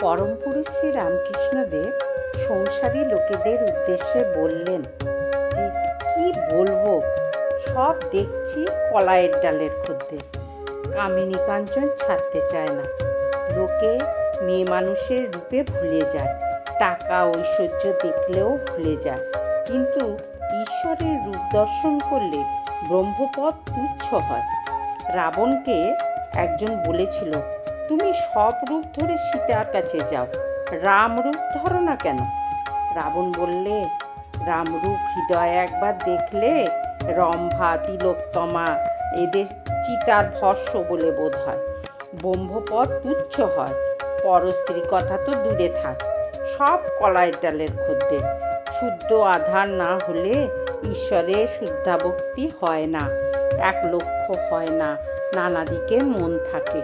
পরম পুরুষ শ্রী রামকৃষ্ণদেব সংসারী লোকেদের উদ্দেশ্যে বললেন, যে কি বলব? সব দেখছি কলাইয়ের ডালের খদ্দের। কামিনী কাঞ্চন ছাড়তে চায় না। লোকে মেয়ে মানুষের রূপে ভুলে যায়। টাকা ঐশ্বর্য দেখলেও ভুলে যায়। কিন্তু ঈশ্বরের রূপ দর্শন করলে ব্রহ্মপদ তুচ্ছ হয়। রাবণকে একজন বলেছিল তুমি সব রূপ ধরে সীতার কাছে যাও। রাম রূপ ধরো না কেন? রাবণ বললে রামরূপ হৃদয় একবার দেখলে রম্ভা তিলোত্তমা এদের চিতার ভস্য বলে বোধ হয়। ব্রহ্মপদ তুচ্ছ হয়, পরস্ত্রী কথা তো দূরে থাক, সব কলায় ডালের খদ্দের। শুদ্ধ আধার না হলে ঈশ্বরে শুদ্ধাভক্তি হয় না, এক লক্ষ্য হয় না, নানা দিকে মন থাকে।